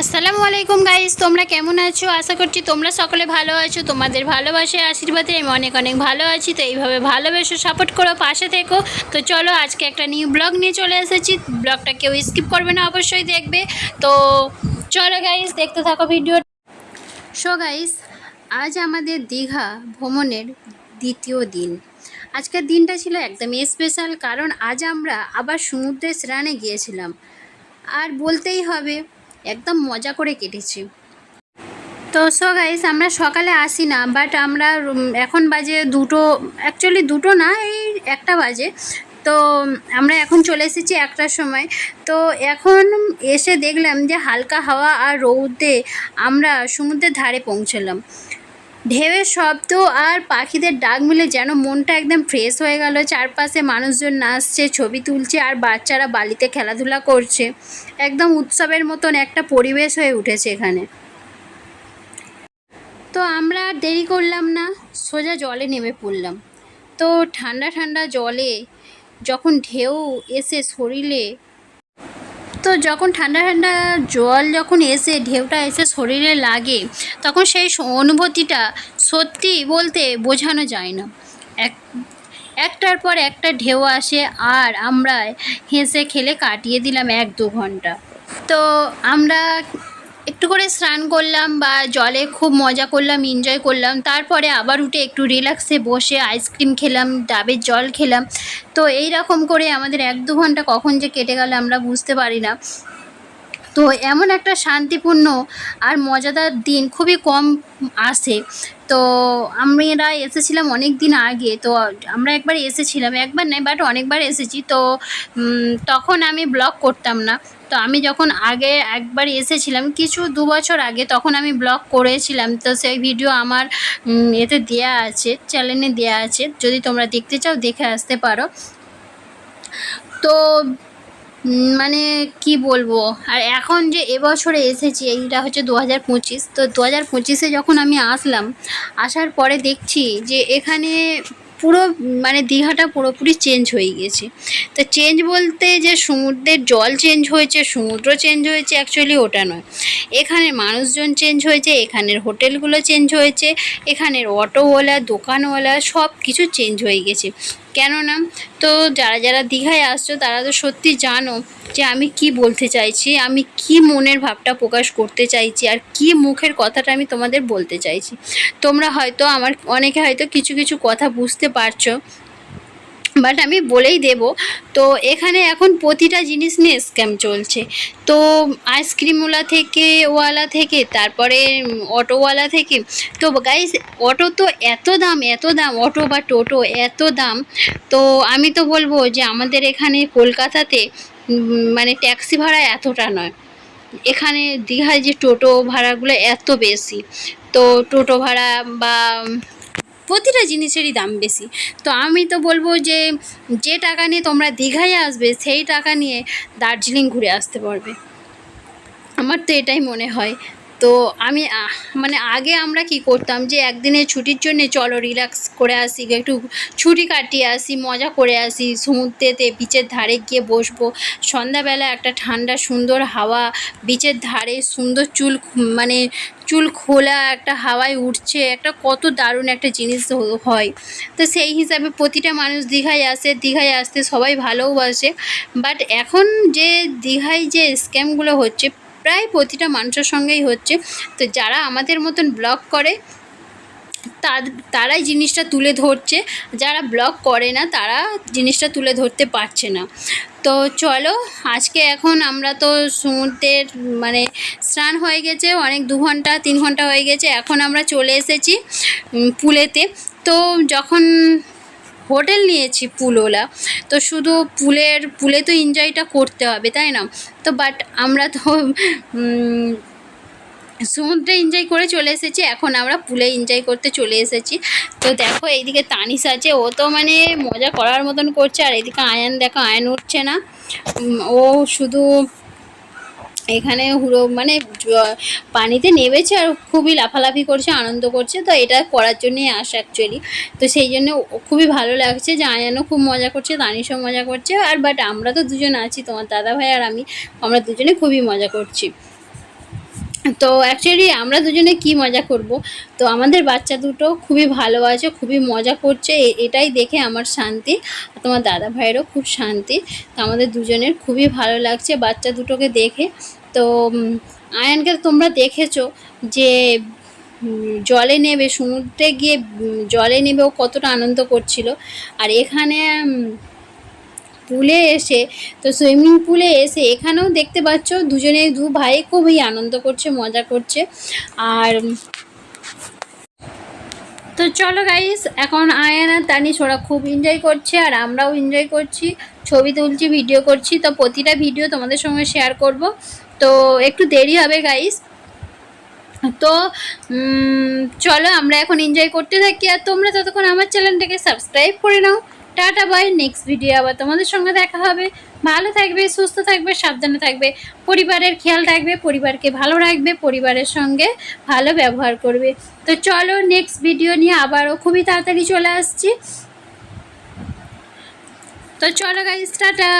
আসসালামু আলাইকুম গাইস তোমরা কেমন আছো? আশা করছি তোমরা সকলে ভালো আছো। তোমাদের ভালোবাসে আশীর্বাদে আমি অনেক অনেক ভালো আছি। তো এইভাবে ভালোবেসে সাপোর্ট করো, পাশে থেকো। তো চলো, আজকে একটা নিউ ব্লগ নিয়ে চলে এসেছি। ব্লগটা কেউ স্কিপ করবে না, অবশ্যই দেখবে। তো চলো গাইস দেখতে থাকো ভিডিও সো গাইস আজ আমাদের দীঘা ভ্রমণের দ্বিতীয় দিন। আজকের দিনটা ছিল একদমই স্পেশাল কারণ আজ আমরা আবার সমুদ্রে স্নানে গিয়েছিলাম। আর বলতেই হবে একদম মজা করে কেটেছি। তো সো গাইস আমরা সকালে আসি না বাট আমরা এখন বাজে দুটো অ্যাকচুয়ালি দুটো না, এই একটা বাজে। তো আমরা এখন চলে এসেছি একটার সময়। তো এখন এসে দেখলাম যে হালকা হাওয়া আর রৌদে আমরা সমুদ্রের ধারে পৌঁছলাম। ঢেউয়ের শব্দ আর পাখিদের ডাক মিলে যেন মনটা একদম ফ্রেশ হয়ে গেল। চারপাশে মানুষজন নাচছে, ছবি তুলছে আর বাচ্চারা বালিতে খেলাধুলা করছে। একদম উৎসবের মতন একটা পরিবেশ হয়ে উঠেছে এখানে। তো আমরা আর দেরি করলাম না, সোজা জলে নেমে পড়লাম। তো ঠান্ডা ঠান্ডা জলে যখন ঢেউ এসে শরীরে তো যখন ঠান্ডা ঠান্ডা জল যখন এসে, ঢেউটা এসে শরীরে লাগে, তখন সেই অনুভূতিটা সত্যি বলতে বোঝানো যায় না। এক, একটার পর একটা ঢেউ আসে, আর আমরা হেসে খেলে কাটিয়ে দিলাম এক দু ঘণ্টা। তো আমরা একটু করে স্নান করলাম বা জলে খুব মজা করলাম এনজয় করলাম। তারপরে আবার উঠে একটু রিল্যাক্সে বসে আইসক্রিম খেলাম, ডাবের জল খেলাম। তো এই রকম করে আমাদের এক দু ঘণ্টা কখন যে কেটে গেল আমরা বুঝতে পারি না। তো এমন একটা শান্তিপূর্ণ আর মজাদার দিন খুবই কম আসে। তো আমরা এসেছিলাম অনেক দিন আগে, তো আমরা একবার এসেছিলাম, একবার নয় বাট অনেকবার এসেছি। তো তখন আমি ব্লগ করতাম না। তো আমি যখন আগে একবার এসেছিলাম, কিছু দু বছর আগে তখন আমি ব্লগ করেছিলাম। তো সেই ভিডিও আমার এতে দেয়া আছে চ্যানেলে দেয়া আছে। যদি তোমরা দেখতে চাও, দেখে আসতে পারো। তো মানে কি বলব? আর এখন যে এবছরে এসেছি, এইটা হচ্ছে দু হাজার পঁচিশ। তো দু হাজার পঁচিশে যখন আমি আসলাম, আসার পরে দেখছি যে এখানে পুরো মানে দীঘাটা পুরোপুরি চেঞ্জ হয়ে গেছে তো চেঞ্জ বলতে যে সমুদ্রের জল চেঞ্জ হয়েছে, সমুদ্র চেঞ্জ হয়েছে অ্যাকচুয়ালি ওটা নয়। এখানে মানুষজন চেঞ্জ হয়েছে, এখানের হোটেলগুলো চেঞ্জ হয়েছে, এখানের অটোওয়ালা দোকানওয়ালা সব কিছু চেঞ্জ হয়ে গেছে। কেননা, তো যারা যারা দীঘায় আসছো, তারা তো সত্যি জানো যে আমি কি বলতে চাইছি, আমি কি মনের ভাবটা প্রকাশ করতে চাইছি, আর কি মুখের কথাটা আমি তোমাদের বলতে চাইছি। তোমরা হয়তো আমার, অনেকে হয়তো কিছু কিছু কথা বুঝতে পারছ বাট আমি বলেই দেব। তো এখানে এখন প্রতিটা জিনিস নিয়ে স্ক্যাম চলছে। তো আইসক্রিমওয়ালা থেকে, ওয়ালা থেকে, তারপরে অটোওয়ালা থেকে, তো গাইস অটো তো এত দাম এত দাম অটো বা টোটো এত দাম। তো আমি তো বলব যে আমাদের এখানে কলকাতাতে মানে ট্যাক্সি ভাড়া এতটা নয়। এখানে দীঘায় যে টোটো ভাড়াগুলো এত বেশি। তো টোটো ভাড়া বা প্রতিটা জিনিসেরই দাম বেশি। তো আমি তো বলব যে যে টাকা নিয়ে তোমরা দীঘায় আসবে, সেই টাকা নিয়ে দার্জিলিং ঘুরে আসতে পারবে। আমার তো এটাই মনে হয়। তো আমি মানে আগে আমরা কি করতাম যে একদিনের ছুটির জন্য চলো রিল্যাক্স করে আসি, একটু ছুটি কাটিয়ে আসি, মজা করে আসি, সমুদ্রেতে বিচের ধারে গিয়ে বসবো। সন্ধ্যাবেলা একটা ঠান্ডা সুন্দর হাওয়া বিচের ধারে সুন্দর চুল মানে চুল খোলা একটা হাওয়ায় উঠছে, একটা কত দারুণ একটা জিনিস হয়। তো সেই হিসাবে প্রতিটা মানুষ দীঘায় আসে, দীঘায় আসতে সবাই ভালোবাসে বাট এখন যে দীঘায় যে স্ক্যামগুলো হচ্ছে প্রায় প্রতিটা মানুষের সঙ্গেই হচ্ছে। তো যারা আমাদের মতন ব্লগ করে তারাই জিনিসটা তুলে ধরছে। যারা ব্লগ করে না, তারা জিনিসটা তুলে ধরতে পারছে না। তো চলো, আজকে এখন আমরা তো সমুদ্রের মানে স্নান হয়ে গেছে, অনেক দু ঘণ্টা, তিন ঘণ্টা হয়ে গেছে। এখন আমরা চলে এসেছি পুলেতে। তো যখন হোটেল নিয়েছি পুলওলা তো শুধু পুলের, পুলে তো এনজয়টা করতে হবে, তাই না? তো বাট আমরা তো সমুদ্রে এনজয় করে চলে এসেছি, এখন আমরা পুলে এনজয় করতে চলে এসেছি। তো দেখো এইদিকে তানিশ আছে, ও তো মানে মজা করার মতন করছে, আর এদিকে আয়ান দেখো, আয়ান উঠছে না। ও শুধু এখানে হুড়ো মানে পানিতে নেমেছে আর খুবই লাফালাফি করছে, আনন্দ করছে। তো এটা করার জন্যই আসে অ্যাকচুয়ালি তো সেই জন্য খুবই ভালো লাগছে যে আয়ানও খুব মজা করছে, তানিশও মজা করছে। আর বাট আমরা তো দুজন আছি, তোমার দাদা ভাই আর আমি। আমরা দুজনে খুবই মজা করছি। তো অ্যাকচুয়ালি আমরা দুজনে কি মজা করব? তো আমাদের বাচ্চা দুটো খুবই ভালো আছে খুবই মজা করছে এটাই দেখে আমার শান্তি তোমার দাদা ভাইয়েরও খুব শান্তি। তো আমাদের দুজনের খুবই ভালো লাগছে বাচ্চা দুটোকে দেখে। তো আয়ানকে তোমরা দেখেছ যে জলে নেবে, সমুদ্রে গিয়ে জলে নেবে, ও কতটা আনন্দ করছিল। আর এখানে পুলে এসে, তো সুইমিং পুলে এসে এখানেও দেখতে পাচ্ছ দুজনে, দু ভাই খুবই আনন্দ করছে, মজা করছে। আর তো চলো গাইস এখন আয়ান আর তানিশ, ওরা খুব এনজয় করছে আর আমরাও এনজয় করছি। ছবি তুলছি ভিডিও করছি, তো প্রতিটা ভিডিও তোমাদের সঙ্গে শেয়ার করব। তো একটু দেরি হবে গাইস তো চলো আমরা এখন এনজয় করতে থাকি আর তোমরা ততক্ষণ আমার চ্যানেলটাকে সাবস্ক্রাইব করে নাও। টাটা, বাই নেক্সট ভিডিও আবার তোমাদের সঙ্গে দেখা হবে। ভালো থাকবে, সুস্থ থাকবে, সাবধানে থাকবে, পরিবারের খেয়াল রাখবে, পরিবারকে ভালো রাখবে, পরিবারের সঙ্গে ভালো ব্যবহার করবে। তো চলো নেক্সট ভিডিও নিয়ে আবারও খুবই তাড়াতাড়ি চলে আসছি। তো চলো গাইজ টাটা।